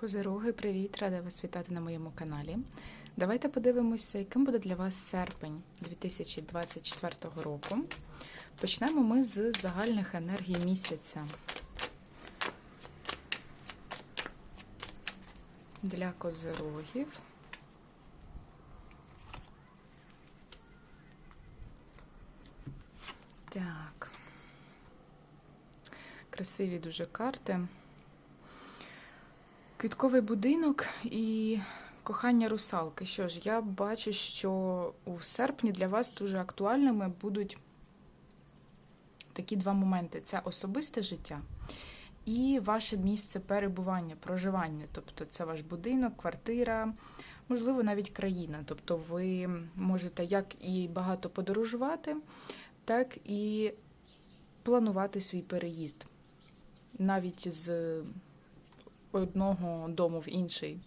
Козироги, привіт! Рада вас вітати на моєму каналі. Давайте подивимося, яким буде для вас серпень 2024 року. Почнемо ми з загальних енергій місяця. Для козирогів. Так. Красиві дуже карти. Квітковий будинок і кохання русалки. Що ж, я бачу, що у серпні для вас дуже актуальними будуть такі два моменти: це особисте життя і ваше місце перебування, проживання. Тобто це ваш будинок, квартира, можливо, навіть країна. Тобто ви можете як і багато подорожувати, так і планувати свій переїзд. Навіть з одного дому в інший,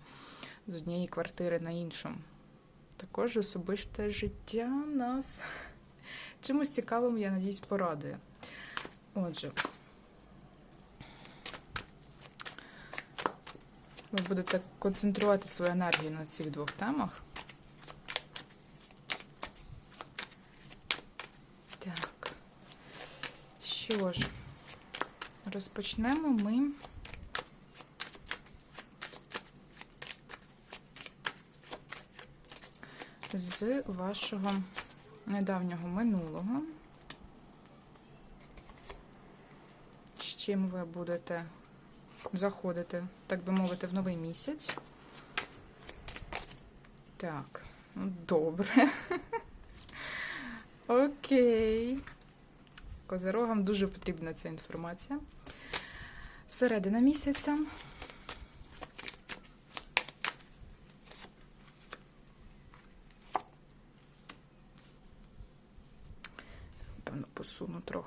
з однієї квартири на іншу. Також особисте життя нас чимось цікавим, я надіюсь, порадує. Отже, ви будете концентрувати свою енергію на цих двох темах. Так. Що ж, розпочнемо ми. З вашого недавнього минулого. З чим ви будете заходити, так би мовити, в новий місяць. Так, ну добре. Окей. Козирогам дуже потрібна ця інформація. Середина місяця.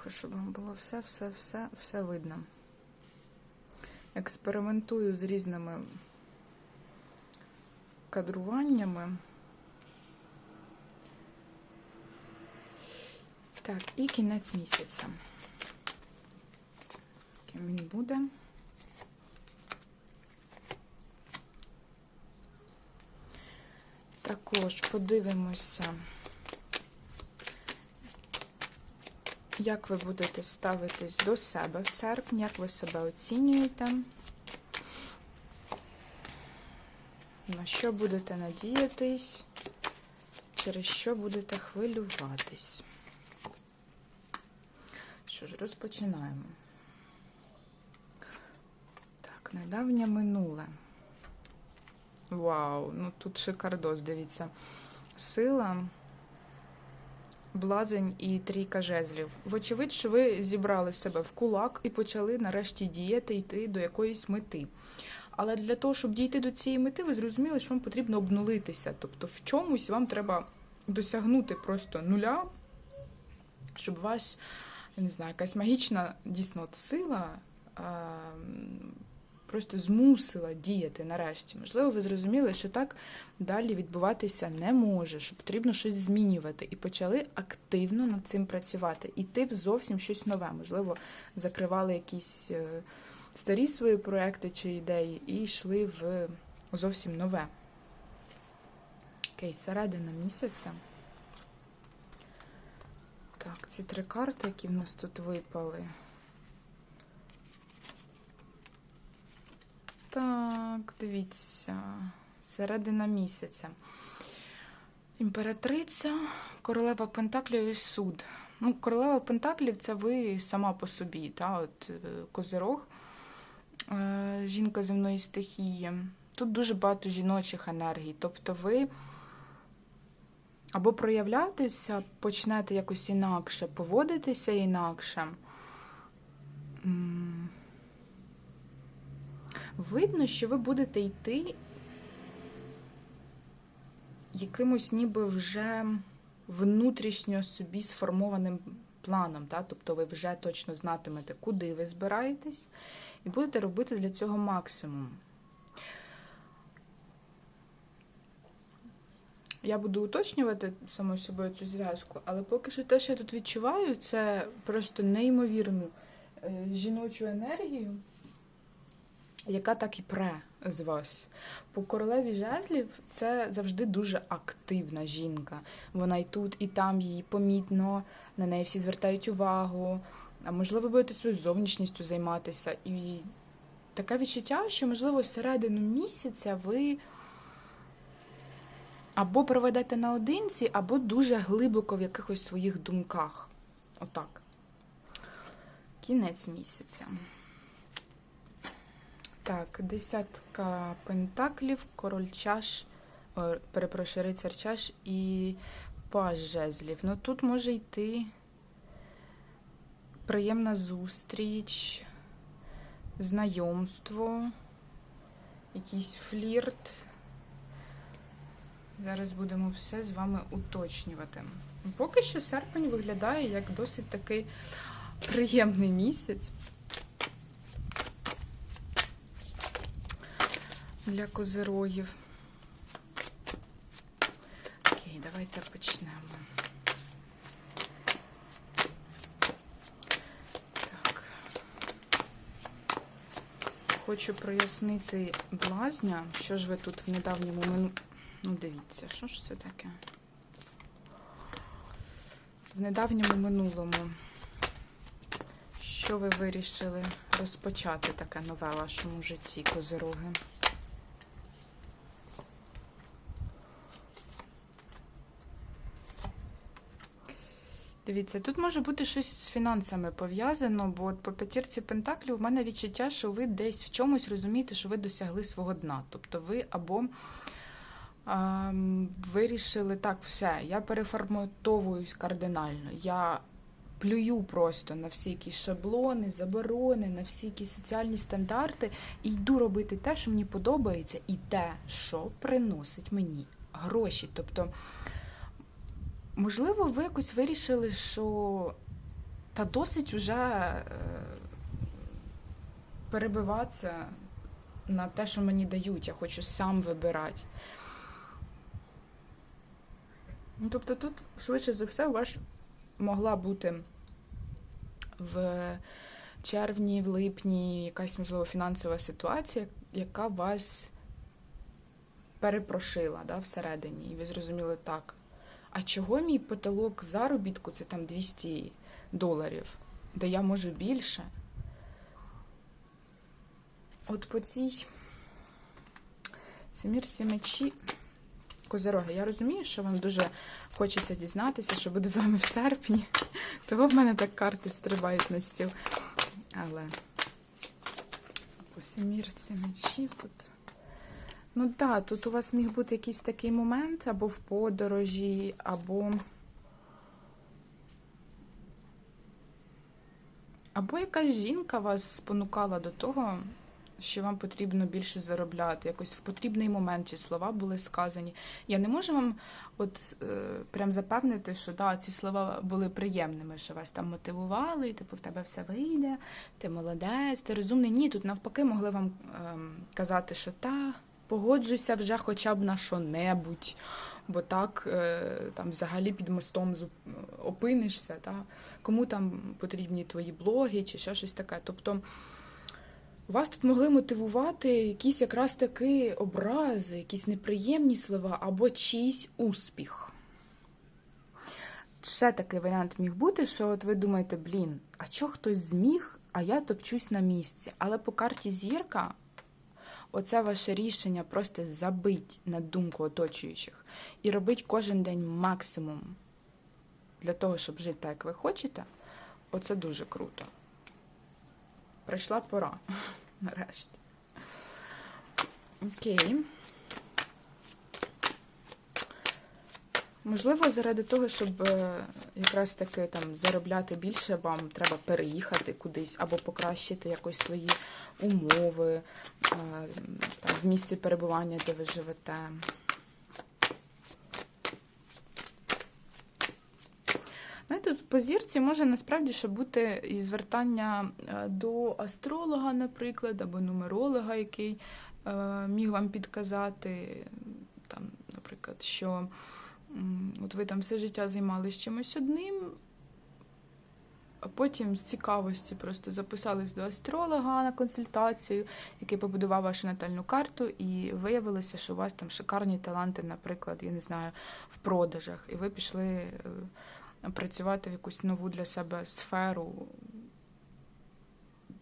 Трохи, щоб вам було все, все, видно. Експериментую з різними кадруваннями. Так, і кінець місяця. Яким він буде. Також подивимося. Як ви будете ставитись до себе в серпні, як ви себе оцінюєте? На що будете надіятись? Через що будете хвилюватись? Що ж, розпочинаємо. Так, недавнє минуле. Вау, ну тут шикардос, дивіться. Сила блазень і трійка жезлів. Вочевидь, що ви зібрали себе в кулак і почали нарешті діяти, йти до якоїсь мети. Але для того, щоб дійти до цієї мети, ви зрозуміли, що вам потрібно обнулитися. Тобто в чомусь вам треба досягнути просто нуля, щоб вас, я не знаю, якась магічна дійсно сила. Просто змусила діяти нарешті. Можливо, ви зрозуміли, що так далі відбуватися не може, що потрібно щось змінювати, і почали активно над цим працювати, іти в зовсім щось нове. Можливо, закривали якісь е, старі свої проекти чи ідеї і йшли в зовсім нове. Окей, середина місяця. Так, ці три карти, які в нас тут випали. Так, дивіться, середина місяця. Імператриця, королева Пентаклів і суд. Ну, королева Пентаклів це ви сама по собі, та, от е, козирог, е, жінка земної стихії. Тут дуже багато жіночих енергій. Тобто ви або проявлятися, почнете якось інакше, поводитися інакше. Видно, що ви будете йти якимось ніби вже внутрішньо собі сформованим планом. Та? Тобто ви вже точно знатимете, куди ви збираєтесь, і будете робити для цього максимум. Я буду уточнювати самою собою цю зв'язку, але поки що те, що я тут відчуваю, це просто неймовірну е, жіночу енергію яка так і пре з вас. По королеві жезлів це завжди дуже активна жінка. Вона і тут, і там її помітно, на неї всі звертають увагу. А можливо, будете своєю зовнішністю займатися. І таке відчуття, що, можливо, середину місяця ви або проведете наодинці, або дуже глибоко в якихось своїх думках. Отак. Кінець місяця. Так, десятка пентаклів, король чаш, о, перепрошую, рицар чаш і паж жезлів. Ну тут може йти приємна зустріч, знайомство, якийсь флірт. Зараз будемо все з вами уточнювати. Поки що серпень виглядає як досить такий приємний місяць. Для козирогів. Окей, давайте почнемо. Так. Хочу прояснити блазня, що ж ви тут в недавньому мину... Ну, дивіться, що ж це таке? В недавньому минулому. Що ви вирішили розпочати таке нове вашому житті, козироги? Дивіться, тут може бути щось з фінансами пов'язано, бо от по п'ятірці Пентаклів у мене відчуття, що ви десь в чомусь розумієте, що ви досягли свого дна. Тобто ви або а, вирішили так, все, я переформатовуюсь кардинально. Я плюю просто на всі якісь шаблони, заборони, на всі якісь соціальні стандарти і йду робити те, що мені подобається, і те, що приносить мені гроші. Тобто. Можливо, ви якось вирішили, що та досить уже е, перебиватися на те, що мені дають, я хочу сам вибирати. Ну, тобто тут, швидше за все, у вас могла бути в червні, в липні якась, можливо, фінансова ситуація, яка вас перепрошила да, всередині. І ви зрозуміли так а чого мій потолок заробітку це там 200 доларів, де я можу більше? От по цій семірці мечі козероги, я розумію, що вам дуже хочеться дізнатися, що буде з вами в серпні. Того в мене так карти стрибають на стіл. Але по семірці мечів тут. Ну так, тут у вас міг бути якийсь такий момент або в подорожі, або. Або якась жінка вас спонукала до того, що вам потрібно більше заробляти. Якось в потрібний момент чи слова були сказані. Я не можу вам от е, прям запевнити, що да, ці слова були приємними, що вас там мотивували, типу в тебе все вийде, ти молодець, ти розумний. Ні, тут навпаки могли вам е, казати, що та погоджуйся вже хоча б на що-небудь, бо так е, там взагалі під мостом опинишся. Та? Кому там потрібні твої блоги чи ще щось таке. Тобто вас тут могли мотивувати якісь якраз таки образи, якісь неприємні слова або чийсь успіх. Ще такий варіант міг бути, що от ви думаєте, блін, а чого хтось зміг, а я топчусь на місці. Але по карті зірка оце ваше рішення просто забить на думку оточуючих і робить кожен день максимум для того, щоб жити так, як ви хочете, оце дуже круто. Прийшла пора. Нарешті. Окей. Можливо, заради того, щоб е, якраз таки там заробляти більше, вам треба переїхати кудись або покращити якось свої умови е, в місці перебування, де ви живете. Знаєте, по зірці може насправді ще бути і звертання е, до астролога, наприклад, або нумеролога, який міг вам підказати, там, наприклад, що. От ви там все життя займалися чимось одним, а потім з цікавості просто записались до астролога на консультацію, який побудував вашу натальну карту, і виявилося, що у вас там шикарні таланти, наприклад, я не знаю, в продажах, і ви пішли е, працювати в якусь нову для себе сферу.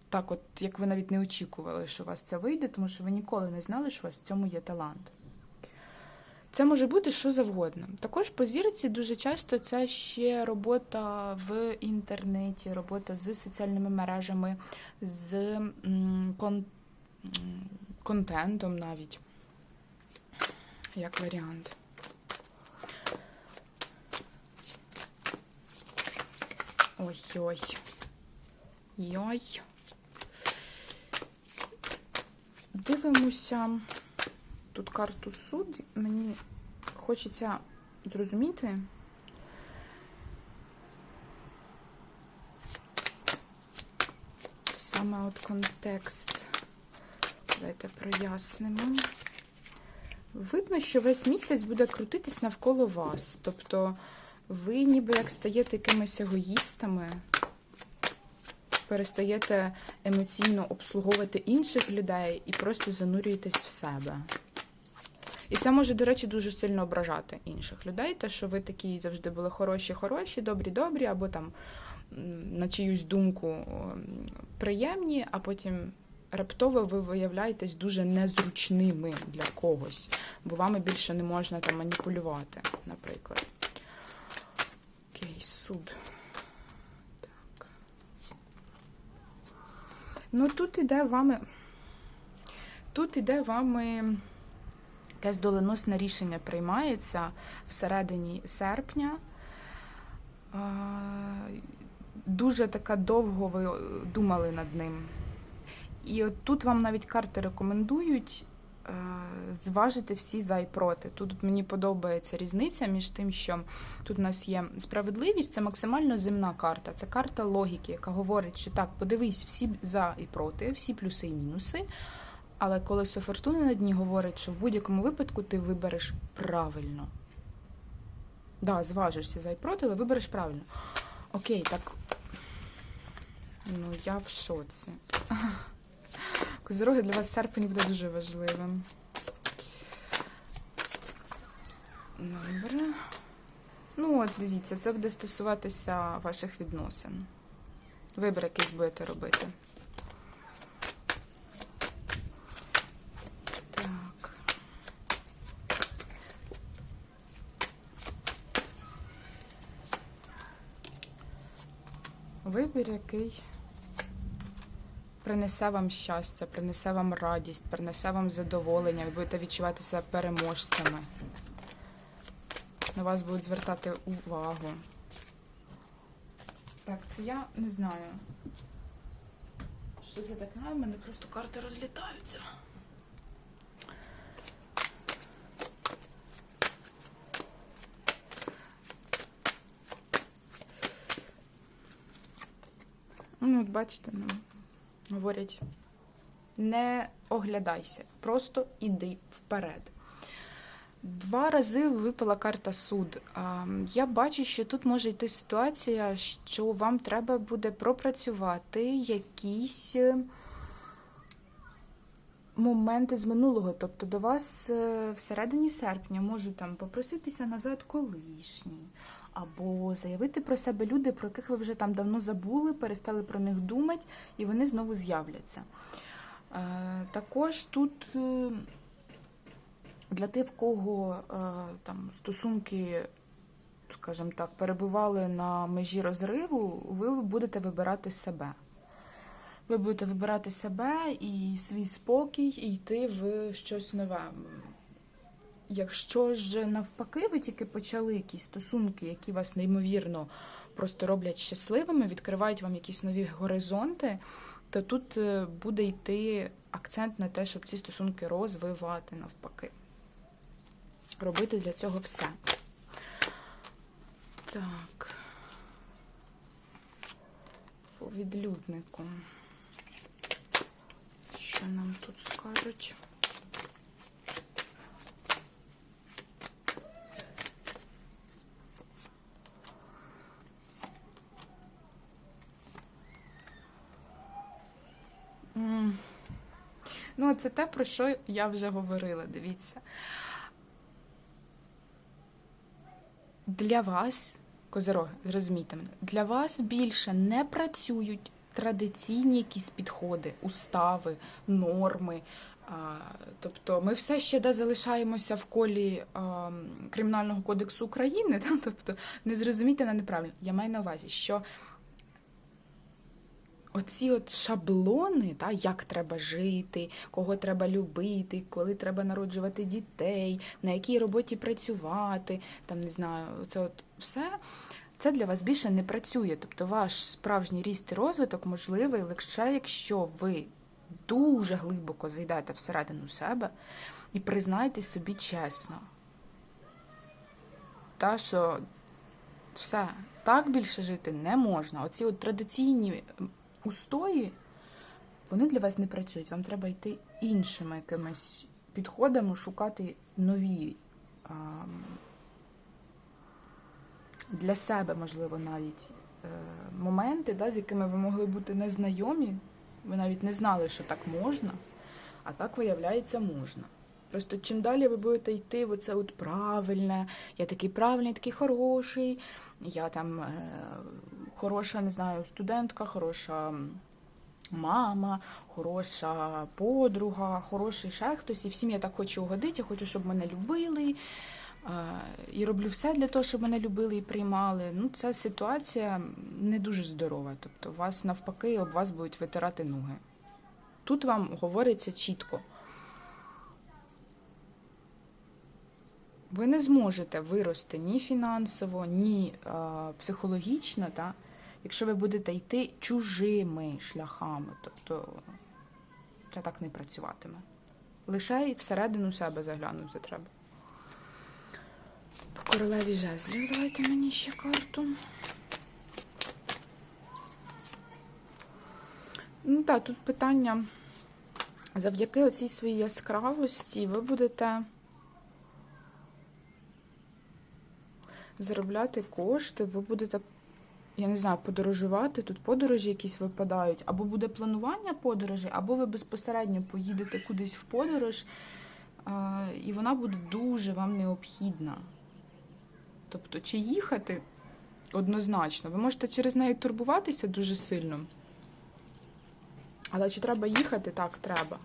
Так, от як ви навіть не очікували, що у вас це вийде, тому що ви ніколи не знали, що у вас в цьому є талант. Це може бути що завгодно. Також по зірці дуже часто це ще робота в інтернеті, робота з соціальними мережами, з кон- контентом навіть, як варіант. Ой-ой. Йой. Дивимося тут карту суд. Мені хочеться зрозуміти. Саме от контекст. Давайте прояснимо. Видно, що весь місяць буде крутитись навколо вас. Тобто ви ніби як стаєте якимись егоїстами, перестаєте емоційно обслуговувати інших людей і просто занурюєтесь в себе. І це може, до речі, дуже сильно ображати інших людей, те, що ви такі завжди були хороші, хороші, добрі, добрі, або там на чиюсь думку приємні, а потім раптово ви виявляєтесь дуже незручними для когось, бо вами більше не можна там маніпулювати, наприклад. Окей, суд. Так. Ну тут іде вами. Тут іде вами якесь доленосне рішення приймається всередині серпня. Дуже така довго ви думали над ним. І от тут вам навіть карти рекомендують е, зважити всі за і проти. Тут мені подобається різниця між тим, що тут у нас є справедливість, це максимально земна карта. Це карта логіки, яка говорить, що так, подивись всі за і проти, всі плюси і мінуси. Але колесо фортуни на дні говорить, що в будь-якому випадку ти вибереш правильно. Да, зважишся за і проти, але вибереш правильно. Окей, так. Ну, я в шоці. Козороги для вас серпень буде дуже важливим. Добре. Ну, от дивіться, це буде стосуватися ваших відносин. Вибір якийсь будете робити. Так. Вибір, який принесе вам щастя, принесе вам радість, принесе вам задоволення, ви будете відчувати себе переможцями. На вас будуть звертати увагу. Так, це я не знаю. Що це таке? У мене просто карти розлітаються. Ну, от бачите, ну, говорять, не оглядайся, просто іди вперед. Два рази випала карта суд. Я бачу, що тут може йти ситуація, що вам треба буде пропрацювати якісь е, моменти з минулого. Тобто до вас е, всередині серпня можуть там попроситися назад колишні, або заявити про себе люди, про яких ви вже там давно забули, перестали про них думати, і вони знову з'являться. Е, Також тут. е, для тих, в кого е, там стосунки, скажімо так, перебували на межі розриву, ви будете вибирати себе. Ви будете вибирати себе і свій спокій, і йти в щось нове. Якщо ж навпаки, ви тільки почали якісь стосунки, які вас неймовірно просто роблять щасливими, відкривають вам якісь нові горизонти, то тут е, буде йти акцент на те, щоб ці стосунки розвивати навпаки робити для цього все. Так. По відлюднику. Що нам тут скажуть? Ну, це те, про що я вже говорила. Дивіться. Для вас, козероги, зрозумійте мене, для вас більше не працюють традиційні якісь підходи, устави, норми. А, тобто ми все ще де залишаємося в колі а, Кримінального кодексу України. Да? Тобто, не зрозумійте мене неправильно. Я маю на увазі, що оці от шаблони, та, як треба жити, кого треба любити, коли треба народжувати дітей, на якій роботі працювати, там не знаю, це от все. Це для вас більше не працює. Тобто ваш справжній ріст і розвиток можливий лише якщо ви дуже глибоко зайдете всередину себе і признаєтесь собі чесно. Та, що все, так більше жити не можна. Оці от традиційні устої, вони для вас не працюють. Вам треба йти іншими якимись підходами, шукати нові для себе, можливо, навіть е, моменти, да, з якими ви могли бути незнайомі. Ви навіть не знали, що так можна, а так, виявляється, можна. Просто чим далі ви будете йти, в оце от правильне, я такий правильний, такий хороший, я там е, хороша, не знаю, студентка, хороша мама, хороша подруга, хороший ще хтось, і всім я так хочу угодити, я хочу, щоб мене любили. І роблю все для того, щоб мене любили і приймали. Ну, ця ситуація не дуже здорова. Тобто, вас навпаки, об вас будуть витирати ноги. Тут вам говориться чітко. Ви не зможете вирости ні фінансово, ні е, психологічно, та, якщо ви будете йти чужими шляхами. Тобто це так не працюватиме. Лише й всередину себе заглянути треба. По королеві жезлів давайте мені ще карту. Ну так, тут питання. Завдяки оцій своїй яскравості ви будете заробляти кошти, ви будете, я не знаю, подорожувати. Тут подорожі якісь випадають, або буде планування подорожі, або ви безпосередньо поїдете кудись в подорож, і вона буде дуже вам необхідна. Тобто, чи їхати однозначно, ви можете через неї турбуватися дуже сильно. Але чи треба їхати? Так, треба.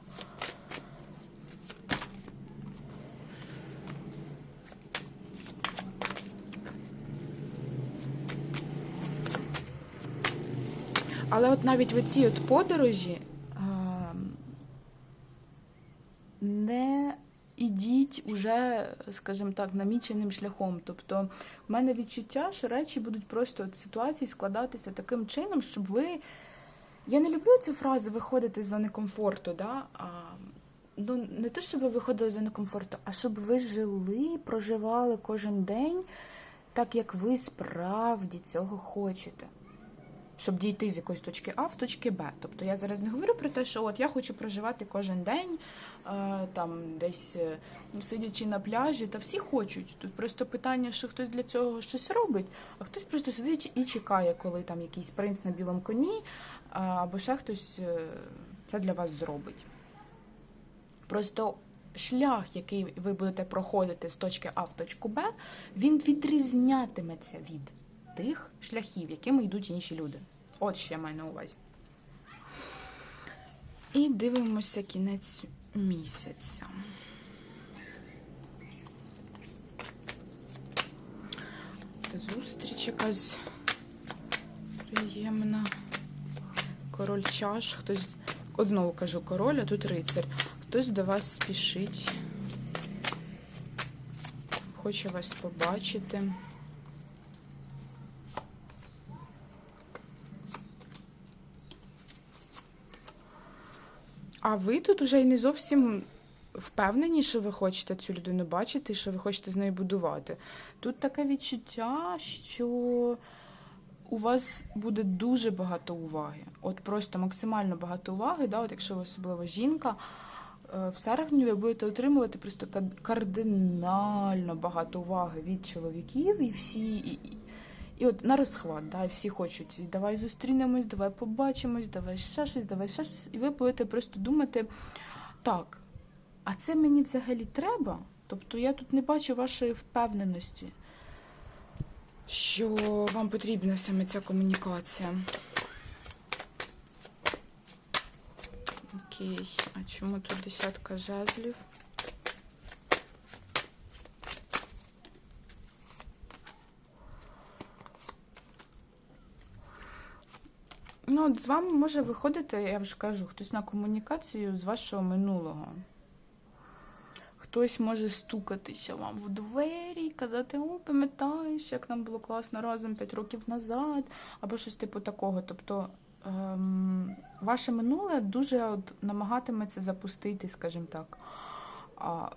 Але от навіть в ці от подорожі ем, не ідіть уже, скажімо так, наміченим шляхом. Тобто, в мене відчуття, що речі будуть просто от ситуації складатися таким чином, щоб ви. Я не люблю цю фразу виходити з зони комфорту, да? а, ну, не те, щоб ви виходили з зони комфорту, а щоб ви жили, проживали кожен день так, як ви справді цього хочете. Щоб дійти з якоїсь точки А в точки Б. Тобто я зараз не говорю про те, що от я хочу проживати кожен день, е, там десь е, сидячи на пляжі, та всі хочуть. Тут просто питання, що хтось для цього щось робить, а хтось просто сидить і чекає, коли там якийсь принц на білому коні, е, або ще хтось це для вас зробить. Просто шлях, який ви будете проходити з точки А в точку Б, він відрізнятиметься від тих шляхів, якими йдуть інші люди. От що я маю на увазі. І дивимося кінець місяця. Зустріч якась приємна. Король чаш. Хтось, от знову кажу король, а тут рицар. Хтось до вас спішить. Хоче вас побачити. А ви тут уже й не зовсім впевнені, що ви хочете цю людину бачити, що ви хочете з нею будувати. Тут таке відчуття, що у вас буде дуже багато уваги. От просто максимально багато уваги, да, от якщо ви особливо жінка. е, В серпні ви будете отримувати просто кардинально багато уваги від чоловіків, і всі, і, і, от на розхват, да, і всі хочуть, давай зустрінемось, давай побачимось, давай ще щось, давай ще щось. І ви будете просто думати, Так. А це мені взагалі треба? Тобто я тут не бачу вашої впевненості, що вам потрібна саме ця комунікація. Окей, а чому тут десятка жезлів? Ну, от з вами може виходити, я вже кажу, хтось на комунікацію з вашого минулого. Хтось може стукатися вам в двері і казати, о, пам'ятаєш, як нам було класно разом 5 років назад, або щось типу такого. Тобто ем, ваше минуле дуже от намагатиметься запустити, скажімо так,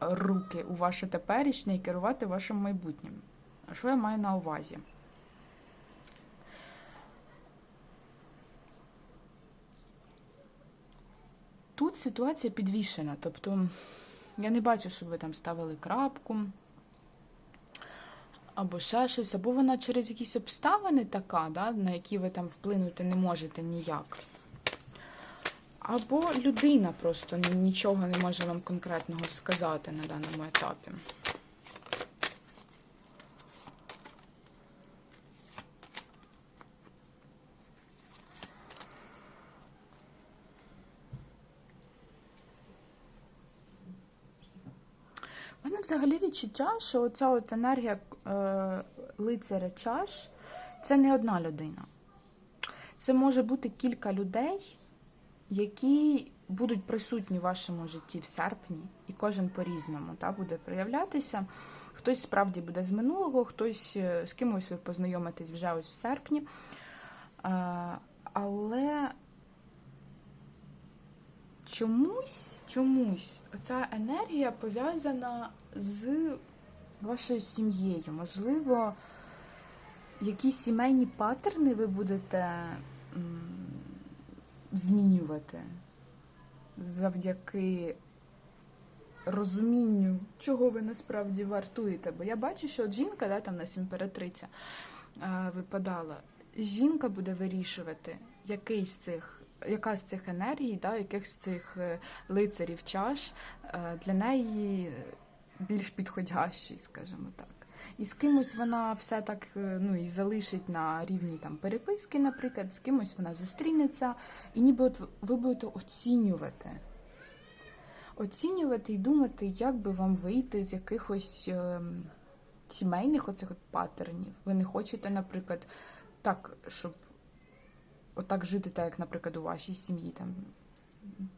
руки у ваше теперішнє і керувати вашим майбутнім. А що я маю на увазі? Тут ситуація підвішена, тобто я не бачу, щоб ви там ставили крапку, або ще щось, або вона через якісь обставини така, да, на які ви там вплинути не можете ніяк. Або людина просто нічого не може вам конкретного сказати на даному етапі. Взагалі відчуття, що оця от енергія е, лицаря чаш це не одна людина. Це може бути кілька людей, які будуть присутні в вашому житті в серпні, і кожен по-різному та, буде проявлятися. Хтось справді буде з минулого, хтось е, з кимось ви познайомитесь вже ось в серпні. Е, але чомусь, чомусь оця енергія пов'язана з вашою сім'єю. Можливо, якісь сімейні паттерни ви будете змінювати завдяки розумінню, чого ви насправді вартуєте. Бо я бачу, що от жінка, да, там нас імператриця е, випадала, жінка буде вирішувати, який з цих. Яка з цих енергій, да, яких цих е, лицарів чаш е, для неї більш підходящий, скажімо так. І з кимось вона все так е, ну, і залишить на рівні там переписки, наприклад, з кимось вона зустрінеться, і ніби от ви будете оцінювати. Оцінювати і думати, як би вам вийти з якихось е, сімейних оцих от паттернів. Ви не хочете, наприклад, так, щоб отак жити, так як, наприклад, у вашій сім'ї там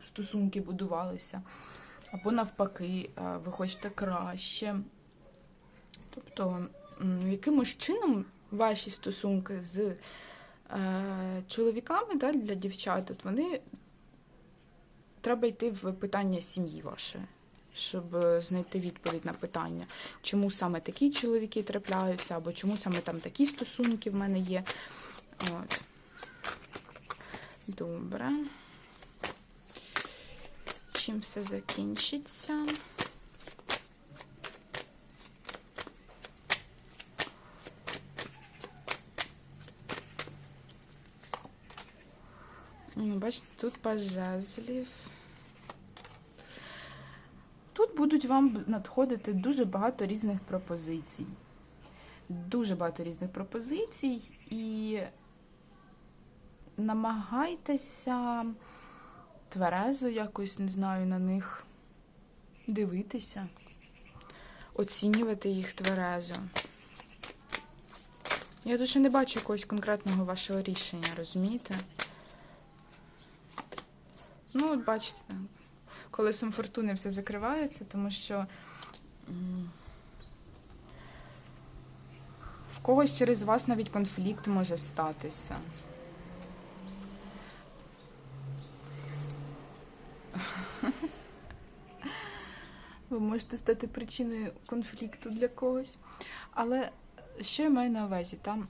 стосунки будувалися. Або навпаки, е, ви хочете краще. Тобто, якимось чином ваші стосунки з е, чоловіками да, для дівчат, от вони треба йти в питання сім'ї вашої, щоб знайти відповідь на питання, чому саме такі чоловіки трапляються, або чому саме там такі стосунки в мене є. От. Добре. Чим все закінчиться? Бачите, тут паж жезлів. Тут будуть вам надходити дуже багато різних пропозицій. Дуже багато різних пропозицій, і намагайтеся тверезо якось, не знаю, на них дивитися, оцінювати їх тверезо. Я ще не бачу якогось конкретного вашого рішення, розумієте? Ну, от бачите, колесом фортуни все закривається, тому що в когось через вас навіть конфлікт може статися. Ви можете стати причиною конфлікту для когось. Але що я маю на увазі? Там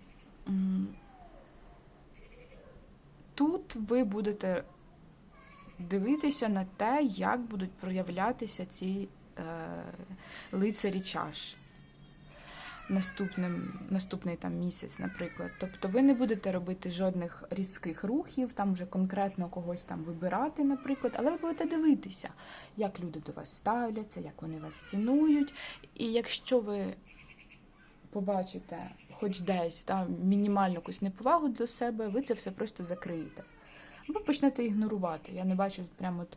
тут ви будете дивитися на те, як будуть проявлятися ці е, лицарі чаш. Наступним, наступний там місяць, наприклад. Тобто ви не будете робити жодних різких рухів, там вже конкретно когось там вибирати, наприклад, але ви будете дивитися, як люди до вас ставляться, як вони вас цінують. І якщо ви побачите хоч десь там мінімальну якусь неповагу до себе, ви це все просто закриєте. Або почнете ігнорувати. Я не бачу прямо от,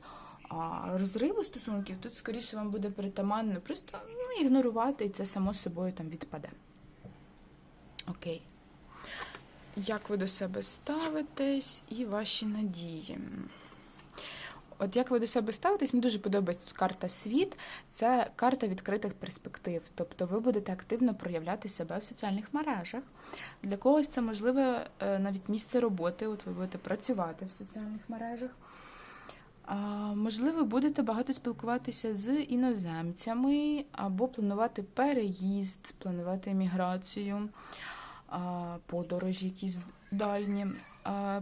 а, розриву стосунків, тут скоріше вам буде притаманно просто ну, ігнорувати, і це само собою там відпаде. Окей. Як ви до себе ставитесь і ваші надії? От як ви до себе ставитесь, мені дуже подобається тут карта світ. Це карта відкритих перспектив. Тобто ви будете активно проявляти себе в соціальних мережах. Для когось це можливе навіть місце роботи. От ви будете працювати в соціальних мережах. Можливо, будете багато спілкуватися з іноземцями або планувати переїзд, планувати еміграцію, подорожі якісь дальні.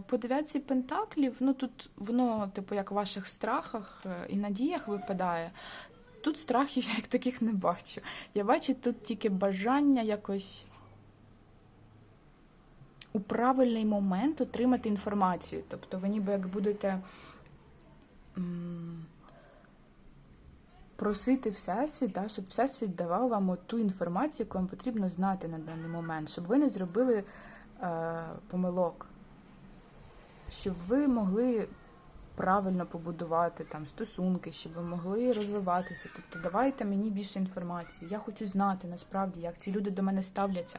По дев'ятці пентаклів, ну тут воно, типу, як в ваших страхах е, і надіях випадає. Тут страхів я як таких не бачу. Я бачу тут тільки бажання якось у правильний момент отримати інформацію. Тобто ви ніби як будете просити Всесвіт, да, щоб Всесвіт давав вам ту інформацію, яку вам потрібно знати на даний момент, щоб ви не зробили е, помилок, щоб ви могли правильно побудувати там стосунки, щоб ви могли розвиватися. Тобто давайте мені більше інформації. Я хочу знати насправді, як ці люди до мене ставляться.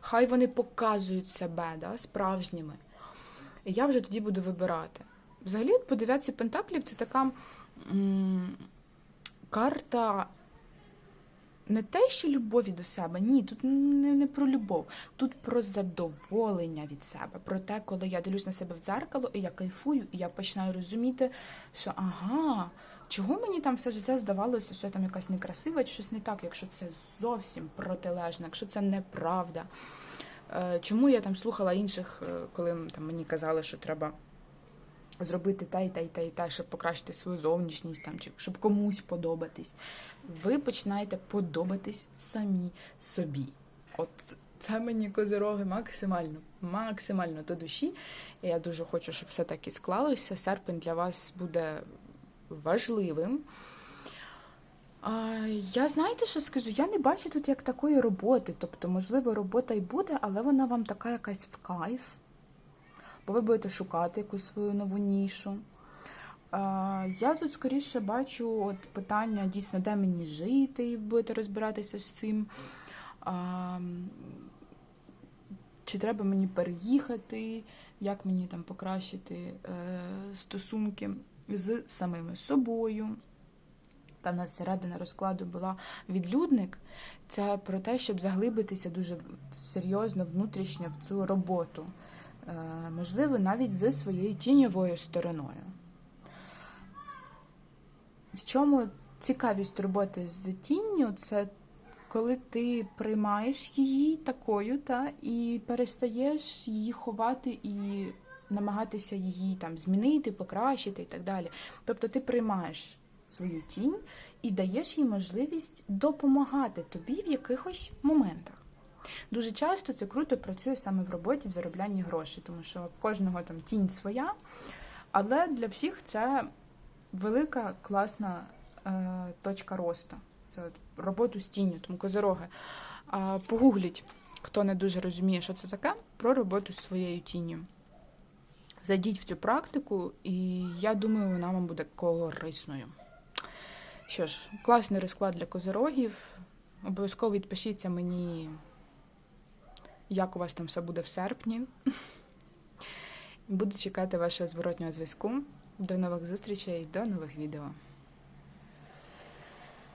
Хай вони показують себе да, справжніми. І я вже тоді буду вибирати. Взагалі, по дев'ятці пентаклів це така м, карта не те, що любові до себе, ні, тут не, не про любов, тут про задоволення від себе. Про те, коли я дивлюсь на себе в дзеркало, і я кайфую, і я починаю розуміти, що ага, чого мені там все життя здавалося, що я там якась некрасива, чи щось не так, якщо це зовсім протилежно, якщо це неправда. Е, Чому я там слухала інших, е, коли там мені казали, що треба зробити те і те, і те, і те, щоб покращити свою зовнішність, там, чи щоб комусь подобатись. Ви починаєте подобатись самі собі. От це мені козироги максимально, максимально до душі. Я дуже хочу, щоб все таки склалося. Серпень для вас буде важливим. А, я знаєте, що скажу? Я не бачу тут як такої роботи. Тобто, можливо, робота й буде, але вона вам така якась в кайф бо ви будете шукати якусь свою нову нішу. Я тут скоріше бачу от питання дійсно, де мені жити, і будете розбиратися з цим. Чи треба мені переїхати, як мені там покращити е, стосунки з самим собою. Там у нас середина розкладу була відлюдник. Це про те, щоб заглибитися дуже серйозно внутрішньо в цю роботу. Е, можливо, навіть зі своєю тіньовою стороною. В чому цікавість роботи з тінню, це коли ти приймаєш її такою, та, і перестаєш її ховати і намагатися її там змінити, покращити і так далі. Тобто ти приймаєш свою тінь і даєш їй можливість допомагати тобі в якихось моментах. Дуже часто це круто працює саме в роботі в зароблянні грошей, тому що в кожного там тінь своя, але для всіх це велика класна е, точка росту. Це от роботу з тінню, тому козороги. А, Погугліть, хто не дуже розуміє, що це таке, про роботу з своєю тінню. Зайдіть в цю практику, і я думаю, вона вам буде корисною. Що ж, класний розклад для козирогів. Обов'язково відпишіться мені як у вас там все буде в серпні. Буду чекати вашого зворотнього зв'язку. До нових зустрічей, до нових відео.